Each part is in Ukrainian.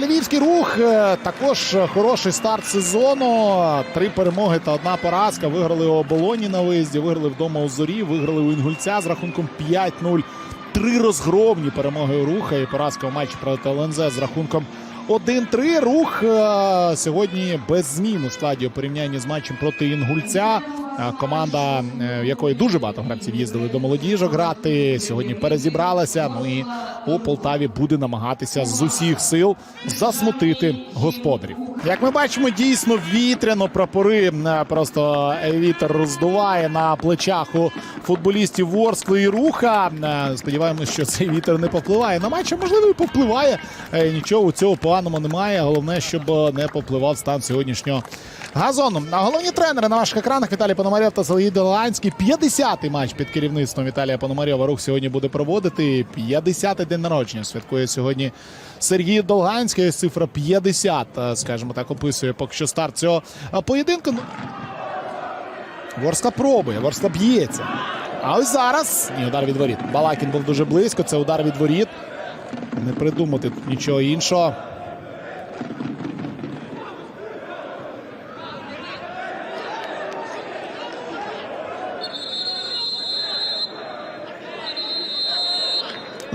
Львівський рух е, також хороший старт сезону. Три перемоги та одна поразка. Виграли у оболоні на виїзді, виграли вдома у зорі, виграли у Інгульця з рахунком 5-0. Три розгромні перемоги у руха і поразка в матчі проти ЛНЗ з рахунком 1-3. Рух е, сьогодні без змін у складі у порівнянні з матчем проти Інгульця. Е, Команда, е, в якої дуже багато гравців їздили до молодіжок грати, сьогодні перезібралася. Ну і у Полтаві буде намагатися з усіх сил засмутити господарів. Як ми бачимо, дійсно вітряно прапори е, просто вітер роздуває на плечах у футболістів Ворскли і руха. Сподіваємось, що цей вітер не повпливає на матч, а можливо і повпливає. Нічого у цього поганого немає. Головне, щоб не повпливав стан сьогоднішнього газону. А головні тренери на ваших екранах Віталій Пономарьов та Сергій Доланський. 50-й матч під керівництвом Віталія Пономарьова рух сьогодні буде проводити. 50-й день народження святкує сьогодні Сергій Долганський. Цифра 50, е, скажімо так, описує поки що старт цього е, поєдинку. Ворскла пробує, Ворскла б'ється. А ось зараз ні, удар від воріт. Балакін був дуже близько. Це удар від воріт. Не придумати тут нічого іншого.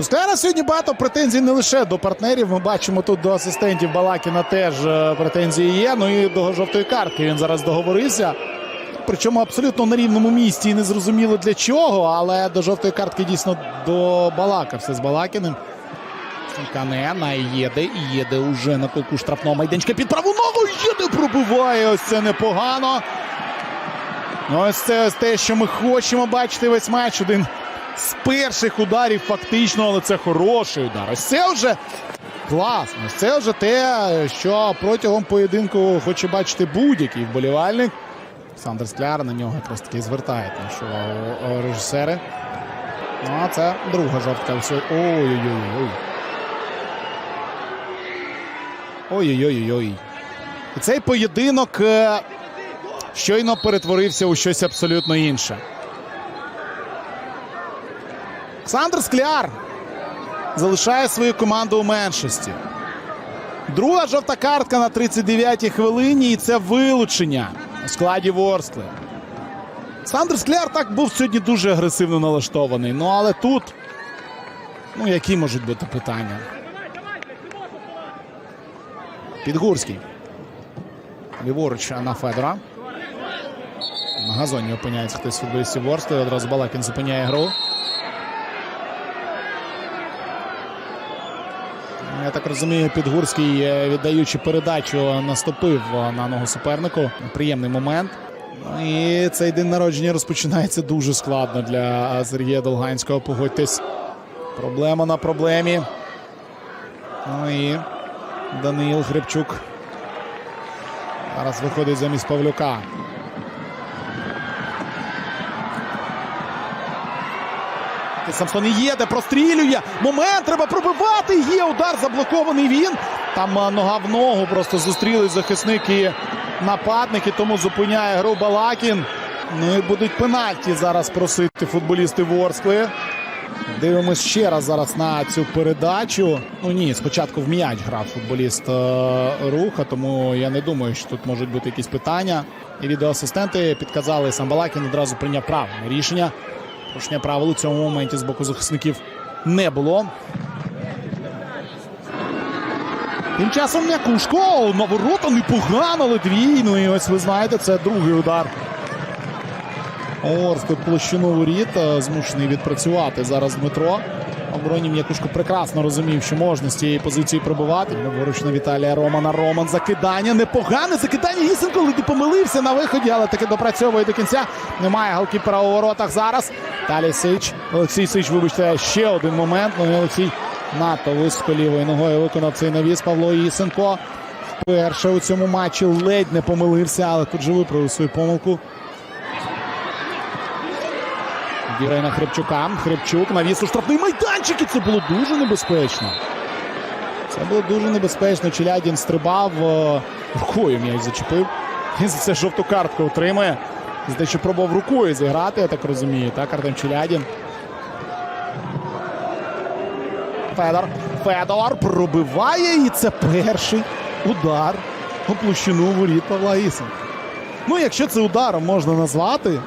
У Скляра сьогодні багато претензій не лише до партнерів. Ми бачимо тут до асистентів Балакіна теж е, претензії є. Ну і до жовтої картки він зараз договорився. Причому абсолютно на рівному місці і не зрозуміло для чого, але до жовтої картки дійсно до Балака. Все з Балакіним. Кане на Єде. І Єде уже на кулку штрафного майданчика під праву ногу. Єде пробиває. Ось це непогано. Ну, Ось це ось те, що ми хочемо бачити весь матч. Один з перших ударів, фактично, але це хороший удар. Ось це вже класно. Це вже те, що протягом поєдинку хоче бачити будь-який вболівальник. Олександр Скляр на нього якраз таки звертає нашу режисери. Ну, а це друга жовтка. Ой-ой-ой. Ой-ой-ой-ой. І цей поєдинок е, щойно перетворився у щось абсолютно інше. Олександр Скляр залишає свою команду у меншості. Друга жовта картка на 39-й хвилині, і це вилучення у складі Ворскли. Олександр Скляр так був сьогодні дуже агресивно налаштований. Ну але тут, ну які можуть бути питання? Підгурський. Ліворуч на Федора. На газоні опиняється хтось з футболістів Ворскли. Одразу Балакін зупиняє гру. Я так розумію, Підгурський, е, віддаючи передачу, наступив е, на ногу супернику. Приємний момент. Ну І цей день народження розпочинається дуже складно для е, Сергія Долганського. Погодьтесь. Проблема на проблемі. Ну і Даниїл Гребчук. Зараз виходить замість Павлюка. Самсон Єде прострілює. Момент треба пробивати. Є удар заблокований він. Там нога в ногу просто зустрілись захисники і нападники, тому зупиняє гру Балакін. Ну і будуть пенальті зараз просити футболісти Ворскли. Дивимось ще раз зараз на цю передачу. Ну ні, спочатку в м'яч грав футболіст е, руха, тому я не думаю, що тут можуть бути якісь питання. І відеоасистенти підказали сам Балакін одразу прийняв правильне рішення. Порушення правил у цьому моменті з боку захисників не було. Тим часом М'якушко на ворота непогано, дві. Ну і ось ви знаєте, це другий удар. Орський площину воріт е, змушений відпрацювати зараз Дмитро. Обороні М'якушко прекрасно розумів, що можна з цієї позиції пробивати. Ліворуч на Віталія Романа. Роман закидання. Непогане закидання. Гісенко ледь помилився на виході, але таки допрацьовує до кінця. Немає голкіпера у воротах зараз. Далі Сич. Олексій Сич, вибачте, ще один момент. Ну Олексій надто високо лівою ногою виконав цей навіс Павло Ісенко. Вперше у цьому матчі ледь не помилився, але тут же виправив свою помилку. На Хребчука. Хребчук навіс у штрафний майданчик. І це було дуже небезпечно. Це було дуже небезпечно. Челядін стрибав е, рукою м'яч зачепив. Він за це жовту картку отримає. За що пробував рукою зіграти, я так розумію. Так, Артем Челядін. Федор. Федор пробиває, і це перший удар у площину воріт Павла Ісенка. Ну, якщо це ударом можна назвати,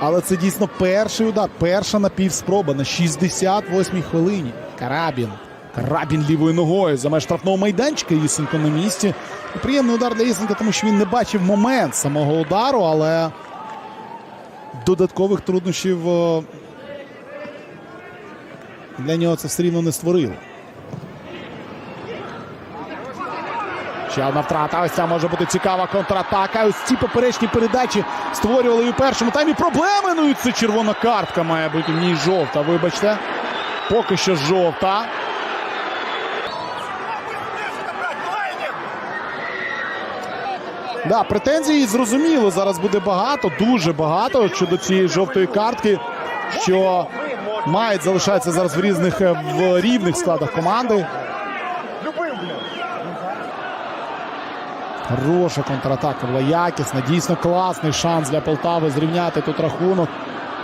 але це дійсно перший удар, перша напівспроба на 68-й хвилині. Карабін. Карабін лівою ногою за меж штрафного майданчика. Ісенко на місці. Приємний удар для Ісенка, тому що він не бачив момент самого удару, але додаткових труднощів для нього це все рівно не створило. Ще одна втрата. Ось ця може бути цікава контратака. Ось ці поперечні передачі створювали і у першому таймі проблеми. Ну і це червона картка має бути. Ні, жовта. Вибачте. Поки що жовта. Да, претензій зрозуміло. Зараз буде багато, дуже багато щодо цієї жовтої картки, що мають залишатися зараз в різних е, в рівних складах команди. Хороша контратака була якісна. Дійсно класний шанс для Полтави зрівняти тут рахунок.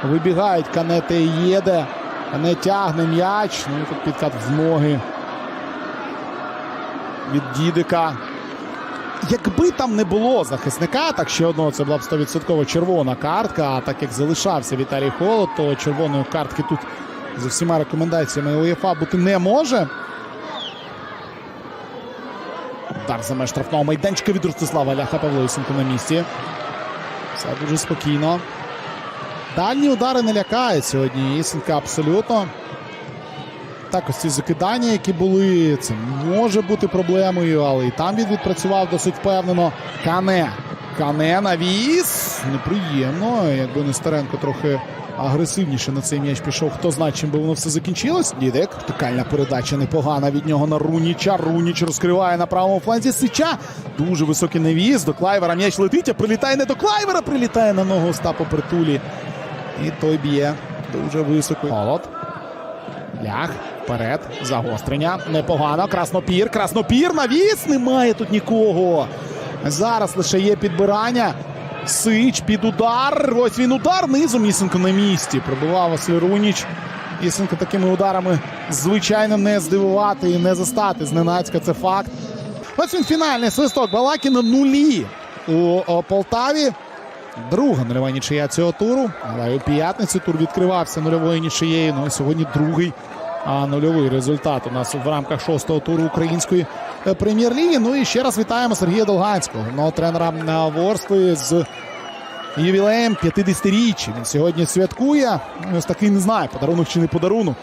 Вибігають Канете і Єде. Кане тягне м'яч. Ну і тут підкат в ноги від Дідика. Якби там не було захисника, так ще одного це була б 100% червона картка. А так як залишався Віталій Холод, то червоної картки тут за всіма рекомендаціями УЄФА бути не може. Удар за меж штрафного майданчика від Ростислава Ляха Павло Ісенко на місці. Все дуже спокійно. Дальні удари не лякають сьогодні. Ісенка абсолютно. Так, ось ці закидання, які були, це може бути проблемою, але і там він відпрацював досить впевнено. Кане. Кане навіс. Неприємно. Якби Нестеренко трохи агресивніше на цей м'яч пішов. Хто знає, чим би воно все закінчилось. Дідек. Вертикальна передача непогана від нього на Руніча. Руніч розкриває на правому фланзі Сича. Дуже високий навіс. До Клайвера м'яч летить, а прилітає не до Клайвера, прилітає на ногу Остапа Притулі. І той б'є дуже високо. Холод. Лях. Вперед. Загострення. Непогано. Краснопір. Краснопір. Навіс. Немає тут нікого. Зараз лише є підбирання. Сич під удар. Ось він удар. Низом Ісенко на місці. Пробивав Василь Руніч. Ісенко такими ударами, звичайно, не здивувати і не застати. Зненацька це факт. Ось він фінальний свисток. Балакі на нулі у Полтаві. Друга нульова нічия цього туру. Але у п'ятницю тур відкривався нульовою нічиєю. Ну і сьогодні другий а, нульовий результат у нас в рамках шостого туру української е, прем'єр-ліги. Ну і ще раз вітаємо Сергія Долганського, головного тренера на Ворскли з ювілеєм 50-річчя. Він сьогодні святкує. Ну, Ось такий не знаю, подарунок чи не подарунок.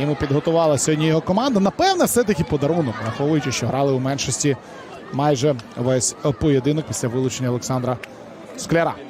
Йому підготувала сьогодні його команда. Напевне, все-таки подарунок, враховуючи, що грали у меншості майже весь поєдинок після вилучення Олександра Скляра.